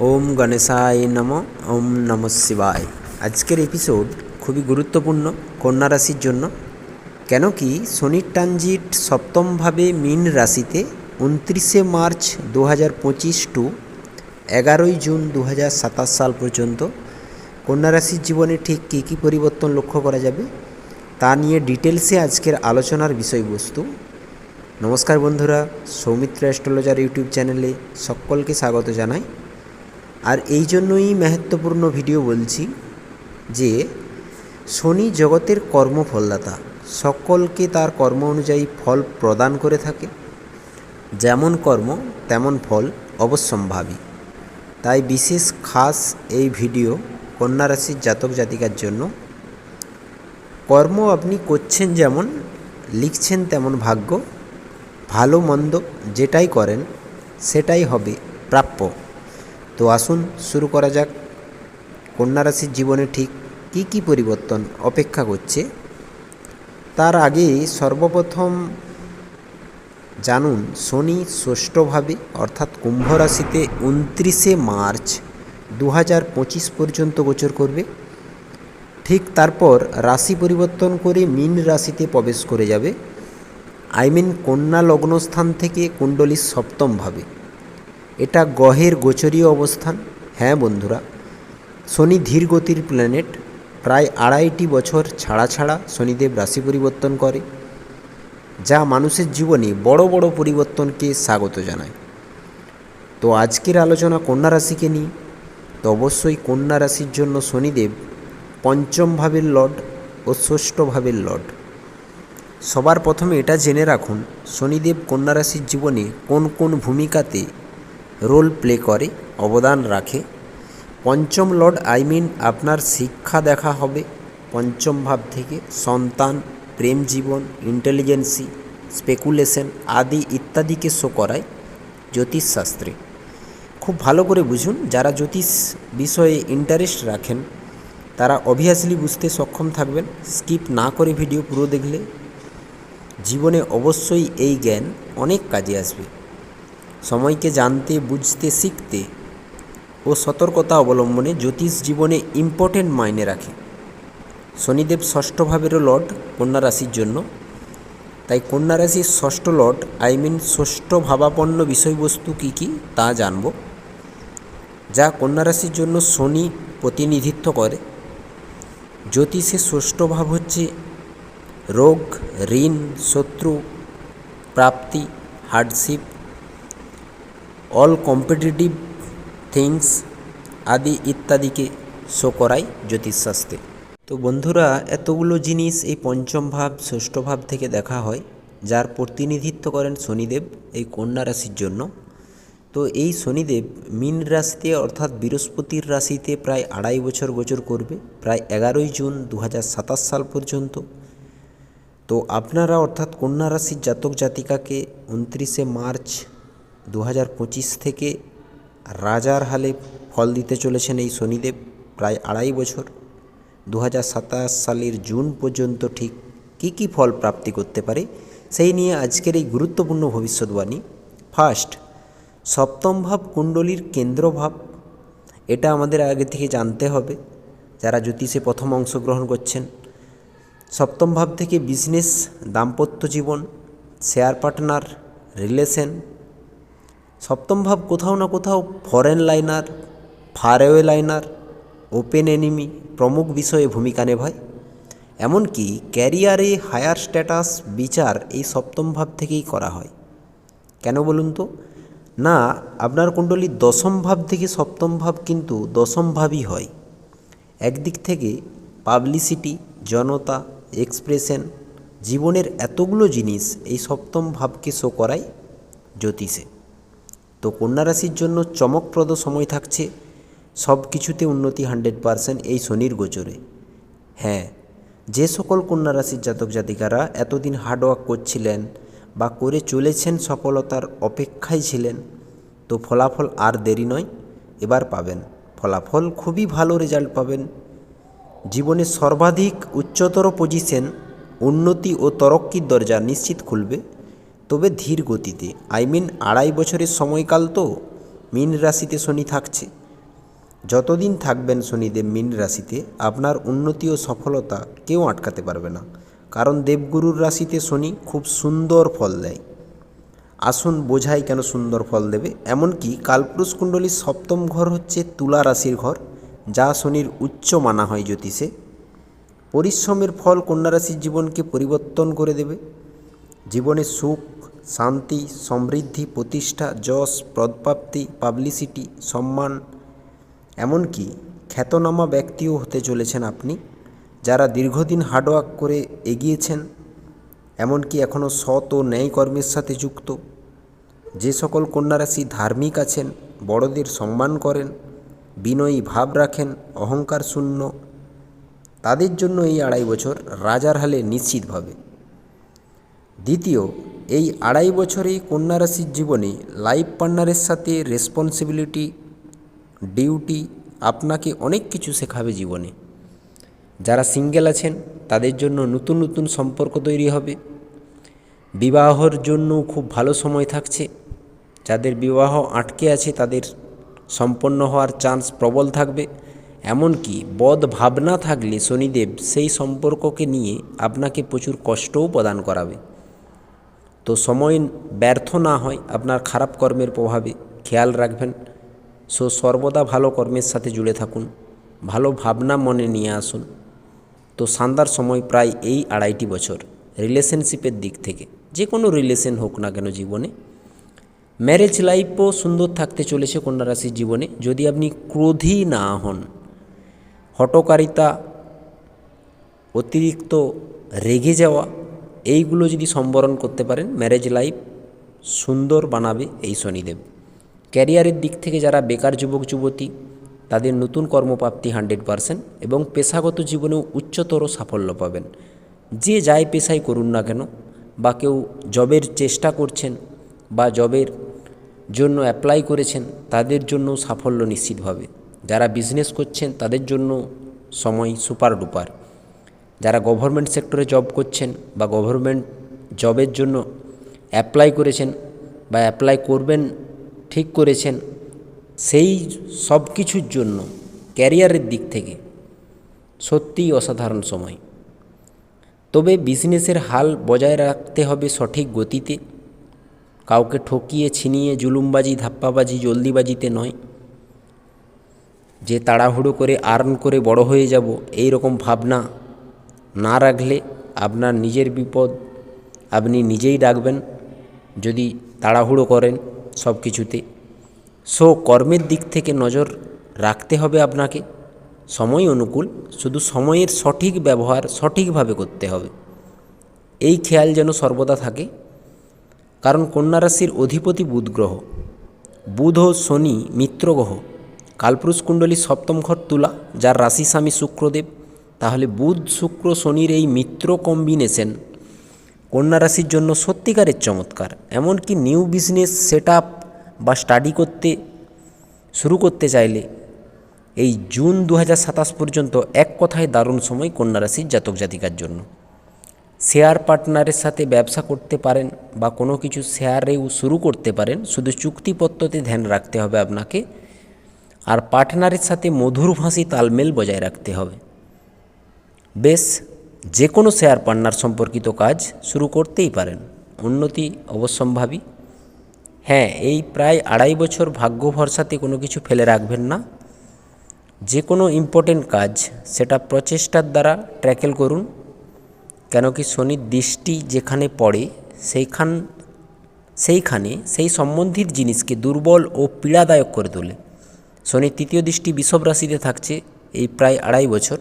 ওম গণেশায় নম, ওম নম শিবায়। আজকের এপিসোড খুবই গুরুত্বপূর্ণ, কন্যা রাশির জন্য। কেন কি শনির ট্রানজিট সপ্তমভাবে মীন রাশিতে উনত্রিশে মার্চ দু পঁচিশ টু এগারোই জুন দু হাজার সাতাশ সাল পর্যন্ত। কন্যা রাশির জীবনে ঠিক কী কী পরিবর্তন লক্ষ্য করা যাবে তা নিয়ে ডিটেলসে আজকের আলোচনার বিষয়বস্তু। নমস্কার বন্ধুরা, সৌমিত্র অ্যাস্ট্রোলজার ইউটিউব চ্যানেলে সকলকে স্বাগত জানাই। আর এই জন্যই মাহাত্মপূর্ণ ভিডিও বলছি যে, শনি জগতের কর্মফলদাতা। সকলকে তার কর্ম অনুযায়ী ফল প্রদান করে থাকে। যেমন কর্ম, তেমন ফল অবশ্যম্ভাবী। তাই বিশেষ খাস এই ভিডিও কন্যা রাশির জাতক জাতিকার জন্য। কর্ম আপনি করছেন যেমন, লিখছেন তেমন ভাগ্য। ভালো মন্দ যেটাই করেন, সেটাই হবে প্রাপ্য। তো আসুন, শুরু করা যাক। কন্যা রাশির জীবনে ঠিক কী কী পরিবর্তন অপেক্ষা করছে? তার আগে সর্বপ্রথম জানুন, শনি ষষ্ঠভাবে, অর্থাৎ কুম্ভ রাশিতে উনত্রিশে মার্চ দু হাজার পঁচিশ পর্যন্ত গোচর করবে। ঠিক তারপর রাশি পরিবর্তন করে মিন রাশিতে প্রবেশ করে যাবে। আই মিন কন্যা লগ্নস্থান থেকে কুণ্ডলীর সপ্তমভাবে। এটা গ্রহের গোচরীয় অবস্থান। হ্যাঁ বন্ধুরা, শনি ধীর গতির প্ল্যানেট প্রায় আড়াইটি বছর ছাড়া ছাড়া শনিদেব রাশি পরিবর্তন করে, যা মানুষের জীবনে বড় বড় পরিবর্তনকে স্বাগত জানায়। তো আজকের আলোচনা কন্যা রাশিকে নিয়ে, তো অবশ্যই কন্যা রাশির জন্য শনিদেব পঞ্চম ভাবের লর্ড ও ষষ্ঠ ভাবের লর্ড। সবার প্রথমে এটা জেনে রাখুন, শনিদেব কন্যা রাশির জীবনে কোন কোন ভূমিকাতে রোল প্লে করে, অবদান রাখে। পঞ্চম লর্ড, আই মিন, আপনার শিক্ষা দেখা হবে। পঞ্চম ভাব থেকে সন্তান, প্রেম জীবন, ইন্টেলিজেন্সি, স্পেকুলেশন আদি ইত্যাদিকে শো করায় জ্যোতিষশাস্ত্রে। খুব ভালো করে বুঝুন, যারা জ্যোতিষ বিষয়ে ইন্টারেস্ট রাখেন, তারা অবভিয়াসলি বুঝতে সক্ষম থাকবেন। স্কিপ না করে ভিডিও পুরো দেখলে জীবনে অবশ্যই এই জ্ঞান অনেক কাজে আসবে। সময়কে জানতে, বুঝতে, শিখতে ও সতর্কতা অবলম্বনে জ্যোতিষ জীবনে ইম্পর্টেন্ট মাইনে রাখে। শনিদেব ষষ্ঠ ভাবেরও লর্ড কন্যা রাশির জন্য। তাই কন্যা রাশির ষষ্ঠ লর্ড আই মিন ষষ্ঠ ভাবাপন্ন বিষয়বস্তু কী কী তা জানব। যা কন্যা রাশির জন্য শনি প্রতিনিধিত্ব করে। জ্যোতিষে ষষ্ঠ ভাব হচ্ছে রোগ, ঋণ, শত্রু, প্রাপ্তি হার্ডশিপ অল কম্পিটিটিভ থিংস আদি ইত্যাদিকে শো করায় জ্যোতিষশাস্ত্রে। তো বন্ধুরা, এতগুলো জিনিস এই পঞ্চম ভাব, ষষ্ঠ ভাব থেকে দেখা হয়, যার প্রতিনিধিত্ব করেন শনিদেব এই কন্যা রাশির জন্য। তো এই শনিদেব মীন রাশিতে অর্থাৎ বৃহস্পতির রাশিতে প্রায় আড়াই বছর গোচর করবে, প্রায় এগারোই জুন দু হাজার সাতাশ সাল পর্যন্ত। তো আপনারা অর্থাৎ কন্যা রাশির জাতক জাতিকাকে উনত্রিশে মার্চ দু হাজার পঁচিশ থেকে রাজার হালে ফল দিতে চলেছেন এই শনিদেব, প্রায় আড়াই বছর। দু হাজার সাতাশ সালের জুন পর্যন্ত ঠিক কী কী ফল প্রাপ্তি করতে পারে, সেই নিয়ে আজকের এই গুরুত্বপূর্ণ ভবিষ্যৎবাণী। ফার্স্ট, সপ্তম ভাব কুণ্ডলীর কেন্দ্রভাব এটা আমাদের আগে থেকে জানতে হবে, যারা জ্যোতিষে প্রথম অংশগ্রহণ করছেন। সপ্তম ভাব থেকে বিজনেস, দাম্পত্য জীবন, শেয়ার পার্টনার, রিলেশন সপ্তম ভাব কোথাও না কোথাও foreign liner faraway liner open enemy প্রমুখ বিষয়ে ভূমিকা নেভায়। এমনকি ক্যারিয়ারে হায়ার স্ট্যাটাস বিচার এই সপ্তম ভাব থেকেই করা হয়। কেন বলুন তো? না, আপনার কুণ্ডলীর দশম ভাব থেকে সপ্তম ভাব কিন্তু দশম ভাবই হয়। একদিক থেকে পাবলিসিটি জনতা এক্সপ্রেশন জীবনের এতগুলো জিনিস এই সপ্তম ভাবকে শো করায় জ্যোতিষে। তো কন্যা রাশির জন্য চমকপ্রদ সময় থাকছে। সব কিছুতে উন্নতি হান্ড্রেড পারসেন্ট এই শনির গোচরে। হ্যাঁ যে সকল কন্যা রাশির জাতক জাতিকারা এতদিন হার্ডওয়ার্ক করছিলেন বা করে চলেছেন সফলতার অপেক্ষায় ছিলেন, তো ফলাফল আর দেরি নয়, এবার পাবেন। ফলাফল খুবই ভালো রেজাল্ট পাবেন। জীবনে সর্বাধিক উচ্চতর পজিশন উন্নতি ও তরক্কির দরজা নিশ্চিত খুলবে। তবে ধীর গতিতে আই মিন আড়াই বছরের সময়কাল তো, মীন রাশিতে শনি থাকছে। যতদিন থাকবেন শনিদেব মীন রাশিতে, আপনার উন্নতি ও সফলতা কেউ আটকাতে পারবে না। কারণ দেবগুরুর রাশিতে শনি খুব সুন্দর ফল দেয়। আসুন বোঝাই কেন সুন্দর ফল দেবে। এমনকি কালপুরুষ কুণ্ডলীর সপ্তম ঘর হচ্ছে তুলা রাশির ঘর, যা শনির উচ্চ মানা হয় জ্যোতিষে। পরিশ্রমের ফল কন্যা রাশির জীবনকে পরিবর্তন করে দেবে। জীবনে সুখ শান্তি, সমৃদ্ধি, প্রতিষ্ঠা, যশ, পদপ্রাপ্তি পাবলিসিটি সম্মান, এমনকি খ্যাতনামা ব্যক্তিও হতে চলেছেন আপনি, যারা দীর্ঘদিন হার্ডওয়ার্ক করে এগিয়েছেন, এমনকি এখনও সৎ ও ন্যায় কর্মের সাথে যুক্ত। যে সকল কন্যারাশি ধার্মিক আছেন, বড়দের সম্মান করেন, বিনয়ী ভাব রাখেন, অহংকার শূন্য, তাদের জন্য এই আড়াই বছর রাজার হালে নিশ্চিতভাবে। দ্বিতীয় এই আড়াই বছরেই কন্যা রাশির জীবনে লাইফ পার্টনারের সাথে রেসপন্সিবিলিটি, ডিউটি আপনাকে অনেক কিছু শেখাবে জীবনে। যারা সিঙ্গেল আছেন, তাদের জন্য নতুন নতুন সম্পর্ক তৈরি হবে। বিবাহর জন্য খুব ভালো সময় থাকছে। যাদের বিবাহ আটকে আছে, তাদের সম্পন্ন হওয়ার চান্স প্রবল থাকবে। এমনকি বদ ভাবনা থাকলে শনিদেব সেই সম্পর্ককে নিয়ে আপনাকে প্রচুর কষ্টও প্রদান করাবে। তো সময় ব্যর্থ না হয় আপনার খারাপ কর্মের প্রভাবে খেয়াল রাখবেন। সো সর্বদা ভালো কর্মের সাথে জুড়ে থাকুন। ভালো ভাবনা মনে নিয়ে আসুন। তো শানদার সময় প্রায় এই আড়াইটি বছর রিলেশনশিপের দিক থেকে, যে কোনো রিলেশন হোক না কেন জীবনে ম্যারেজ লাইফও সুন্দর থাকতে চলেছে কন্যা রাশির জীবনে। যদি আপনি ক্রোধী না হন হটকারিতা অতিরিক্ত রেগে যাওয়া এইগুলো যদি সম্বরণ করতে পারেন ম্যারেজ লাইফ সুন্দর বানাবে এই শনিদেব। ক্যারিয়ারের দিক থেকে যারা বেকার যুবক, যুবতী, তাদের নতুন কর্মপ্রাপ্তি হান্ড্রেড পারসেন্ট এবং পেশাগত জীবনেও উচ্চতর সাফল্য পাবেন। যে যাই পেশাই করুন না কেন, বা কেউ জবের চেষ্টা করছেন, বা জবের জন্য অ্যাপ্লাই করেছেন, তাদের জন্য সাফল্য নিশ্চিতভাবে যারা বিজনেস করছেন, তাদের জন্য সময় সুপার ডুপার যারা গভর্নমেন্ট সেক্টরে জব করছেন বা গভর্নমেন্ট জবের জন্য অ্যাপ্লাই করেছেন বা অ্যাপ্লাই করবেন, ঠিক করেছেন, সেই সব কিছুর জন্য ক্যারিয়ারের দিক থেকে সত্যিই অসাধারণ সময়। তবে বিজনেসের হাল বজায় রাখতে হবে সঠিক গতিতে। কাউকে ঠকিয়ে, ছিনিয়ে, জুলুমবাজি, ধাপ্পাবাজি, জলদিবাজিতে নয়। যে তাড়াহুড়ো করে আর্ন করে বড় হয়ে যাব এই রকম ভাবনা না রাখলে আপনার নিজের বিপদ আপনি নিজেই ডাকবেন যদি তাড়াহুড়ো করেন সব কিছুতে। সো কর্মের দিক থেকে নজর রাখতে হবে আপনাকে। সময় অনুকূল, শুধু সময়ের সঠিক ব্যবহার সঠিকভাবে করতে হবে। এই খেয়াল যেন সর্বদা থাকে। কারণ কন্যা রাশির অধিপতি বুধ গ্রহ। বুধ ও শনি মিত্র গ্রহ। কালপুরুষ কুণ্ডলী সপ্তম ঘর তুলা, যার রাশি স্বামী শুক্রদেব। তাহলে বুধ শুক্র শনির এই মিত্র কম্বিনেশন কন্যা রাশির জন্য সত্যিকারের চমৎকার। এমনকি নিউ বিজনেস সেট বা স্টাডি করতে শুরু করতে চাইলে এই জুন দু হাজার সাতাশ পর্যন্ত এক কথায় দারুণ সময় কন্যা রাশির জাতক জাতিকার জন্য। শেয়ার পার্টনারের সাথে ব্যবসা করতে পারেন বা কোনো কিছু শেয়ারেও শুরু করতে পারেন, শুধু চুক্তিপত্রতে ধ্যান রাখতে হবে আপনাকে। আর পার্টনারের সাথে মধুর ভাষী তালমেল বজায় রাখতে হবে। বেশ যে কোনো শেয়ার পার্টনার সম্পর্কিত কাজ শুরু করতেই পারেন। উন্নতি অবশ্যম্ভাবী। হ্যাঁ এই প্রায় আড়াই বছর ভাগ্য ভরসাতে কোনো কিছু ফেলে রাখবেন না। যে কোনো ইম্পর্টেন্ট কাজ সেটা প্রচেষ্টার দ্বারা ট্র্যাকেল করুন। কেন কি শনির দৃষ্টি যেখানে পড়ে, সেইখান, সেইখানে সেই সম্বন্ধীর জিনিসকে দুর্বল ও পীড়াদায়ক করে তোলে। শনির তৃতীয় দৃষ্টি বিষব রাশিতে থাকছে এই প্রায় আড়াই বছর।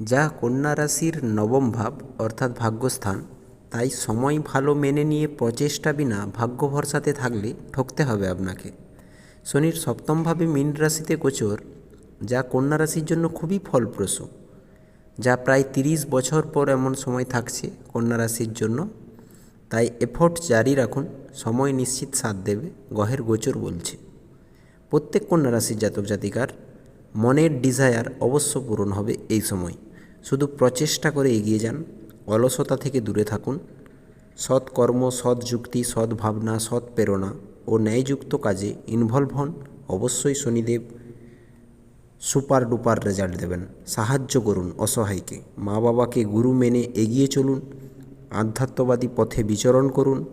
যা কন্যা রাশির নবম ভাব, অর্থাৎ ভাগ্যস্থান, তাই সময় ভালো মেনে নিয়ে প্রচেষ্টা বিনা ভাগ্য ভরসাতে থাকলে ঠকতে হবে আপনাকে। শনির সপ্তমভাবে মীন রাশিতে গোচর, যা কন্যা রাশির জন্য খুবই ফলপ্রসূ, যা প্রায় তিরিশ বছর পর এমন সময় থাকছে কন্যা রাশির জন্য। তাই এফোর্ট জারি রাখুন, সময় নিশ্চিত সাথ দেবে গহের গোচর বলছে। প্রত্যেক কন্যা রাশির জাতক জাতিকার মনের ডিজায়ার অবশ্য পূরণ হবে এই সময়। শুধু প্রচেষ্টা করে এগিয়ে যান, অলসতা থেকে দূরে থাকুন। সৎ কর্ম সৎ যুক্তি সৎ ভাবনা সৎ প্রেরণা ও ন্যায়যুক্ত কাজে ইনভলভ হন। অবশ্যই শনিদেব সুপার ডুপার রেজাল্ট দেবেন। সাহায্য করুন অসহায়কে। মা বাবাকে গুরু মেনে এগিয়ে চলুন। আধ্যাত্মবাদী পথে বিচরণ করুন।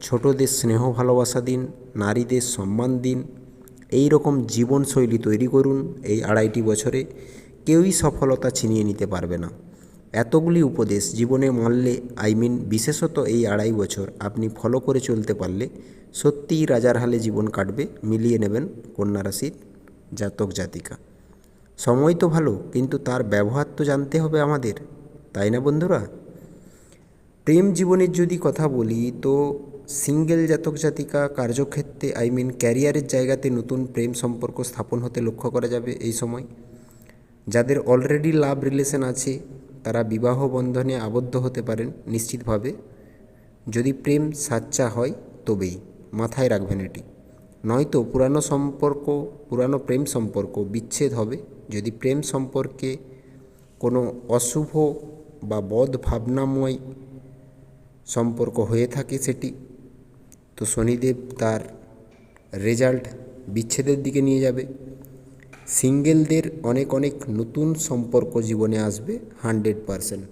ছোটদের স্নেহ ভালোবাসা দিন, নারীদের সম্মান দিন। এই রকম জীবনশৈলী তৈরি করুন এই আড়াইটি বছরে। কেউই সফলতা ছিনিয়ে নিতে পারবে না। এতগুলি উপদেশ জীবনে মানলে আই মিন বিশেষত এই আড়াই বছর আপনি ফলো করে চলতে পারলে সত্যিই রাজার হালে জীবন কাটবে, মিলিয়ে নেবেন কন্যা রাশির জাতক জাতিকা। সময় তো ভালো, কিন্তু তার ব্যবহার তো জানতে হবে আমাদের, তাই না বন্ধুরা? প্রেম জীবনের যদি কথা বলি, তো সিঙ্গেল জাতক জাতিকা কার্যক্ষেত্রে আই মিন ক্যারিয়ারের জায়গাতে নতুন প্রেম সম্পর্ক স্থাপন হতে লক্ষ্য করা যাবে এই সময়। যাদের অলরেডি লাভ রিলেশন আছে, তারা বিবাহ বন্ধনে আবদ্ধ হতে পারেন নিশ্চিতভাবে। যদি প্রেম সাচ্চা হয়, তবেই মাথায় রাখবেন এটি। নয়তো পুরানো সম্পর্ক, পুরানো প্রেম সম্পর্ক বিচ্ছেদ হবে। যদি প্রেম সম্পর্কে কোনো অশুভ বা বদ ভাবনাময় সম্পর্ক হয়ে থাকে সেটি, তো শনিদেব তার রেজাল্ট বিচ্ছেদের দিকে নিয়ে যাবে। সিঙ্গেলদের অনেক অনেক নতুন সম্পর্ক জীবনে আসবে হান্ড্রেড পারসেন্ট।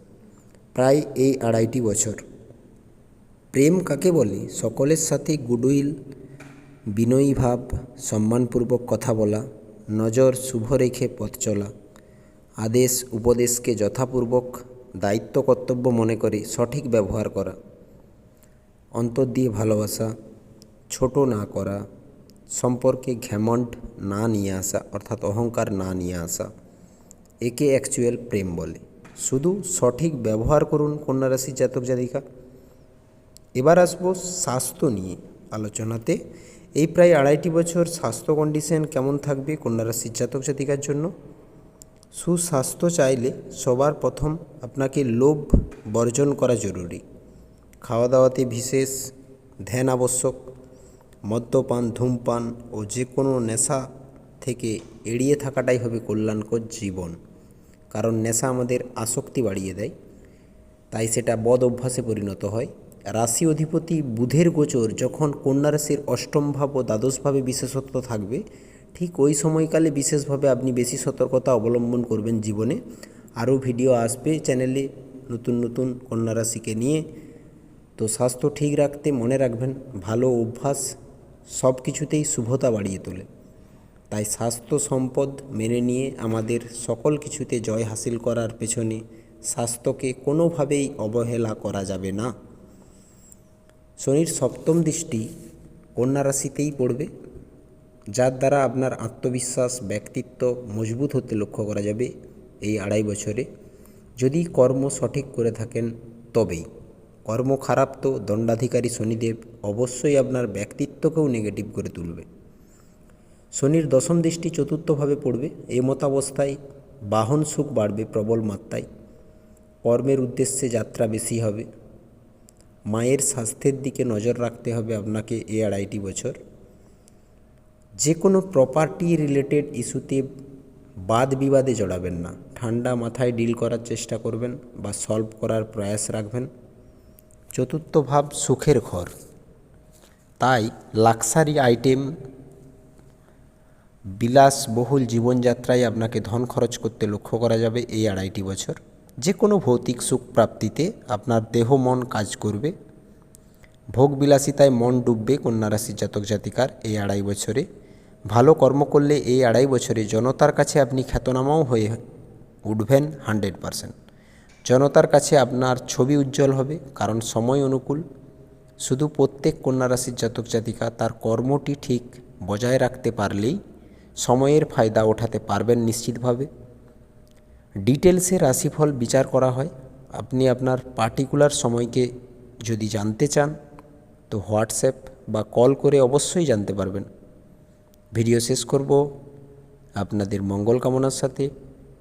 প্রায় এই আড়াইটি বছর। প্রেম কাকে বলে? সকলের সাথে গুডউইল, বিনয়ী ভাব, সম্মানপূর্বক কথা বলা, নজর শুভ রেখে পথ চলা, আদেশ উপদেশকে যথাপূর্বক দায়িত্ব কর্তব্য মনে করে সঠিক ব্যবহার করা, অন্তর দিয়ে ভালোবাসা, ছোট না করা সম্পর্কে ঘ্যামন্ড না নিয়ে আসা, অর্থাৎ অহংকার না নিয়ে আসা, একে অ্যাকচুয়াল প্রেম বলে। শুধু সঠিক ব্যবহার করুন কন্যা রাশির জাতক জাতিকা। এবার আসব স্বাস্থ্য নিয়ে আলোচনাতে। এই প্রায় আড়াইটি বছর স্বাস্থ্য কন্ডিশন কেমন থাকবে কন্যা রাশির জাতক জাতিকার জন্য? সুস্বাস্থ্য চাইলে সবার প্রথম আপনাকে লোভ বর্জন করা জরুরি। খাওয়া দাওয়াতে বিশেষ ধ্যান আবশ্যক। মদ্যপান, ধূমপান ও যে কোনো নেশা থেকে এড়িয়ে থাকাটাই হবে কল্যাণকর জীবন। কারণ নেশা আমাদের আসক্তি বাড়িয়ে দেয়, তাই সেটা বদ অভ্যাসে পরিণত হয়। রাশি অধিপতি বুধের গোচর যখন কন্যা রাশির অষ্টম ভাব ও দ্বাদশভাবে বিশেষত্ব থাকবে, ঠিক ওই সময়কালে বিশেষভাবে আপনি বেশি সতর্কতা অবলম্বন করবেন জীবনে। আরও ভিডিও আসবে চ্যানেলে নতুন নতুন কন্যা রাশিকে নিয়ে। তো স্বাস্থ্য ঠিক রাখতে মনে রাখবেন, ভালো অভ্যাস সব কিছুতেই শুভতা বাড়িয়ে তোলে। তাই স্বাস্থ্য সম্পদ মেনে নিয়ে আমাদের সকল কিছুতে জয় হাসিল করার পেছনে স্বাস্থ্যকে কোনোভাবেই অবহেলা করা যাবে না। শনির সপ্তম দৃষ্টি কন্যা রাশিতেই পড়বে, যার দ্বারা আপনার আত্মবিশ্বাস, ব্যক্তিত্ব মজবুত হতে লক্ষ্য করা যাবে এই আড়াই বছরে। যদি কর্ম সঠিক করে থাকেন, তবেই। কর্ম খারাপ তো দণ্ডাধিকারী শনিদেব অবশ্যই আপনার ব্যক্তিত্বকেও নেগেটিভ করে তুলবে। শনির দশম দৃষ্টি চতুর্থভাবে পড়বে। এই মতাবস্থায় বাহন সুখ বাড়বে প্রবল মাত্রায়। কর্মের উদ্দেশ্যে যাত্রা বেশি হবে। মায়ের স্বাস্থ্যের দিকে নজর রাখতে হবে আপনাকে এ আড়াইটি বছর। যে কোনো প্রপার্টি রিলেটেড ইস্যুতে বাদ বিবাদে জড়াবেন না। ঠান্ডা মাথায় ডিল করার চেষ্টা করবেন বা সলভ করার প্রয়াস রাখবেন। চতুর্থ ভাব সুখের ঘর। তাই লাক্সারি আইটেম, বিলাসবহুল জীবনযাত্রায় আপনাকে ধন খরচ করতে লক্ষ্য করা যাবে এই আড়াইটি বছর। যে কোনো ভৌতিক সুখ প্রাপ্তিতে আপনার দেহ, মন কাজ করবে। ভোগ বিলাসিতায় মন ডুববে কন্যা রাশির জাতক জাতিকার এই আড়াই বছরে। ভালো কর্ম করলে এই আড়াই বছরে জনতার কাছে আপনি খ্যাতনামাও হয়ে উঠবেন হান্ড্রেড পারসেন্ট। জনতার কাছে আপনার ছবি উজ্জ্বল হবে, কারণ সময় অনুকূল। শুধু প্রত্যেক কন্যা রাশির জাতক জাতিকা তার কর্মটি ঠিক বজায় রাখতে পারলেই সময়ের ফায়দা ওঠাতে পারবেন নিশ্চিতভাবে। ডিটেলসে রাশিফল বিচার করা হয়। আপনি আপনার পার্টিকুলার সময়কে যদি জানতে চান, তো হোয়াটসঅ্যাপ বা কল করে অবশ্যই জানতে পারবেন। ভিডিও শেষ করব। আপনাদের মঙ্গল কামনার সাথে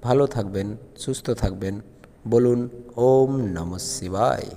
ভালো থাকবেন, সুস্থ থাকবেন। বলুন ওম নমঃ শিবায়